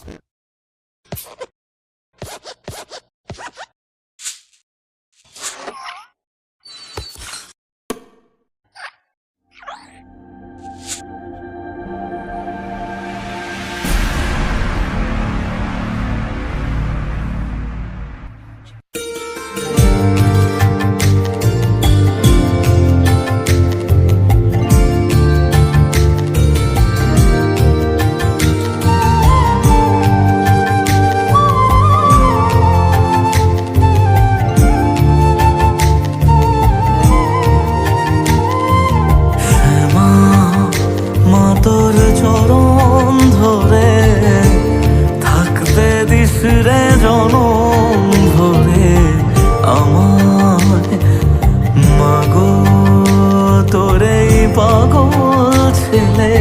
understand. ধরে থাকতে this রে জনম ধরে আমার মাগো তোরে পাগল ছেলে।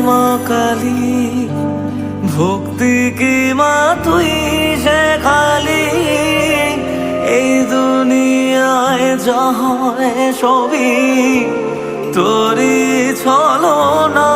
মা কালী, ভক্তি কি মা তুই যে খালি? এই দুনিয়ায় জয় সবই তোরি ছলো না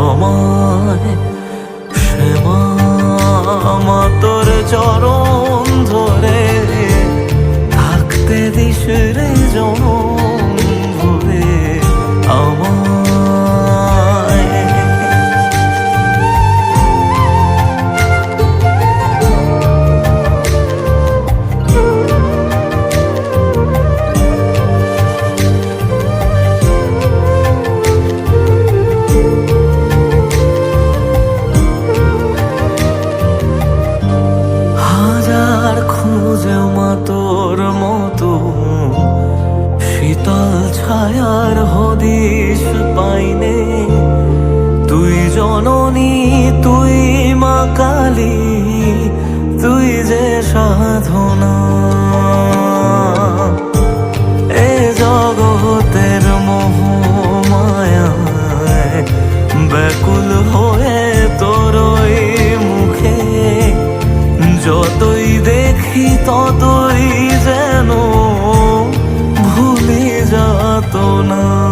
আমায় তোর চরণ ধরে থাকতে দিস রে জনম। শীতল ছায়ার হদিস পাইনে। তুই জননী তুই মা কালী তুই যে সাধনা। যাত না।